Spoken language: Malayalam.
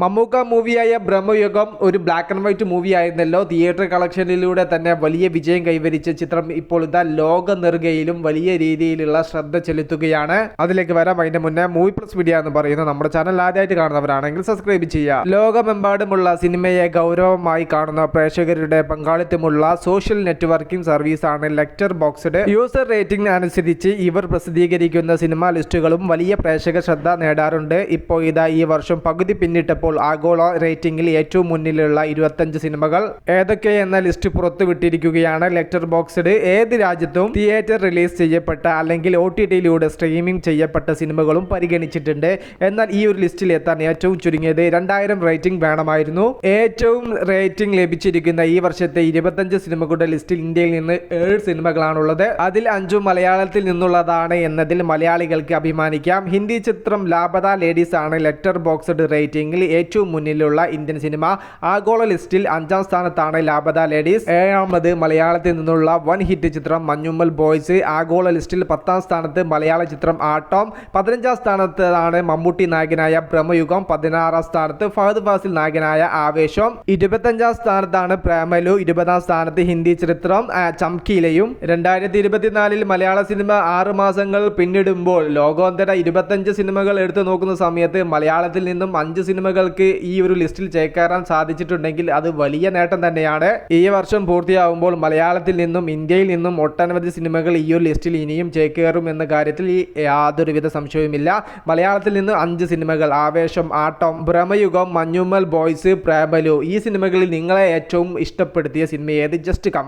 മമ്മൂക്ക മൂവിയായ ബ്രഹ്മയുഗം ഒരു ബ്ലാക്ക് ആൻഡ് വൈറ്റ് മൂവി ആയിരുന്നല്ലോ. തിയേറ്റർ കളക്ഷനിലൂടെ തന്നെ വലിയ വിജയം കൈവരിച്ച ചിത്രം ഇപ്പോൾ ഇതാ ലോക നെറുകയിലും വലിയ രീതിയിലുള്ള ശ്രദ്ധ ചെലുത്തുകയാണ്. അതിലേക്ക് വരാം. അതിന്റെ മുന്നേ മൂവി പ്ലസ് മീഡിയ എന്ന് പറയുന്ന നമ്മുടെ ചാനൽ ആദ്യമായിട്ട് കാണുന്നവരാണെങ്കിൽ സബ്സ്ക്രൈബ് ചെയ്യുക. ലോകമെമ്പാടുമുള്ള സിനിമയെ ഗൗരവമായി കാണുന്ന പ്രേക്ഷകരുടെ പങ്കാളിത്തമുള്ള സോഷ്യൽ നെറ്റ്വർക്കിംഗ് സർവീസാണ് ലെക്ചർ ബോക്സ്ഡ് യൂസർ റേറ്റിംഗ് അനുസരിച്ച് ഇവർ പ്രസിദ്ധീകരിക്കുന്ന സിനിമാ ലിസ്റ്റുകളും വലിയ പ്രേക്ഷക ശ്രദ്ധ നേടാറുണ്ട്. ഇപ്പോൾ ഇതാ ഈ വർഷം പകുതി പിന്നിട്ടപ്പോൾ ആഗോള റേറ്റിംഗിൽ ഏറ്റവും മുന്നിലുള്ള ഇരുപത്തഞ്ച് സിനിമകൾ ഏതൊക്കെയെന്ന ലിസ്റ്റ് പുറത്തുവിട്ടിരിക്കുകയാണ്. ലെറ്റർ ബോക്സ്ഡ് ഏത് രാജ്യത്തും തിയേറ്റർ റിലീസ് ചെയ്യപ്പെട്ട അല്ലെങ്കിൽ ഒ ടി ടിയിലൂടെ സ്ട്രീമിംഗ് ചെയ്യപ്പെട്ട സിനിമകളും പരിഗണിച്ചിട്ടുണ്ട്. എന്നാൽ ഈ ഒരു ലിസ്റ്റിൽ എത്താൻ ഏറ്റവും ചുരുങ്ങിയത് രണ്ടായിരം റേറ്റിംഗ് വേണമായിരുന്നു. ഏറ്റവും റേറ്റിംഗ് ലഭിച്ചിരിക്കുന്ന ഈ വർഷത്തെ ഇരുപത്തഞ്ച് സിനിമകളുടെ ലിസ്റ്റിൽ ഇന്ത്യയിൽ നിന്ന് ഏഴ് സിനിമകളാണുള്ളത്. അതിൽ അഞ്ചും മലയാളത്തിൽ നിന്നുള്ളതാണ് എന്നതിൽ മലയാളികൾക്ക് അഭിമാനിക്കാം. ഹിന്ദി ചിത്രം ലാപത ലേഡീസ് ആണ് ലെറ്റർ ബോക്സ്ഡ് റേറ്റിംഗിൽ ഏറ്റവും മുന്നിലുള്ള ഇന്ത്യൻ സിനിമ ആഗോള ലിസ്റ്റിൽ അഞ്ചാം സ്ഥാനത്താണ് ലാബദ ലേഡീസ്. ഏഴാമത് മലയാളത്തിൽ നിന്നുള്ള വൺ ഹിറ്റ് ചിത്രം മഞ്ഞുമ്മൽ ബോയ്സ്. ആഗോള ലിസ്റ്റിൽ പത്താം സ്ഥാനത്ത് മലയാള ചിത്രം ആട്ടോം. പതിനഞ്ചാം സ്ഥാനത്താണ് മമ്മൂട്ടി നായകനായ ബ്രഹ്മയുഗം പതിനാറാം സ്ഥാനത്ത് ഫഹദ് ഫാസിൽ നായകനായ ആവേശം. ഇരുപത്തഞ്ചാം സ്ഥാനത്താണ് പ്രേമലു. ഇരുപതാം സ്ഥാനത്ത് ഹിന്ദി ചിത്രം ആ, ചംകീലയും. രണ്ടായിരത്തി ഇരുപത്തിനാലിൽ മലയാള സിനിമ ആറ് മാസങ്ങൾ പിന്നിടുമ്പോൾ ലോകോത്തര ഇരുപത്തഞ്ച് സിനിമകൾ എടുത്തു നോക്കുന്ന സമയത്ത് മലയാളത്തിൽ നിന്നും അഞ്ച് സിനിമകൾക്ക് ഈ ഒരു ലിസ്റ്റിൽ ചേക്കേറാൻ സാധിച്ചിട്ടുണ്ടെങ്കിൽ അത് വലിയ നേട്ടം തന്നെയാണ്. ഈ വർഷം പൂർത്തിയാവുമ്പോൾ മലയാളത്തിൽ നിന്നും ഇന്ത്യയിൽ നിന്നും ഒട്ടനവധി സിനിമകൾ ഈ ഒരു ലിസ്റ്റിൽ ഇനിയും ചേക്കേറും എന്ന കാര്യത്തിൽ യാതൊരുവിധ സംശയവുമില്ല. മലയാളത്തിൽ നിന്ന് അഞ്ച് സിനിമകൾ ആവേശം ആട്ടം ഭ്രമയുഗം മഞ്ഞുമ്മൽ ബോയ്സ് പ്രേമലു ഈ സിനിമകളിൽ നിങ്ങളെ ഏറ്റവും ഇഷ്ടപ്പെടുത്തിയ സിനിമ ഏത്? ജസ്റ്റ് കമ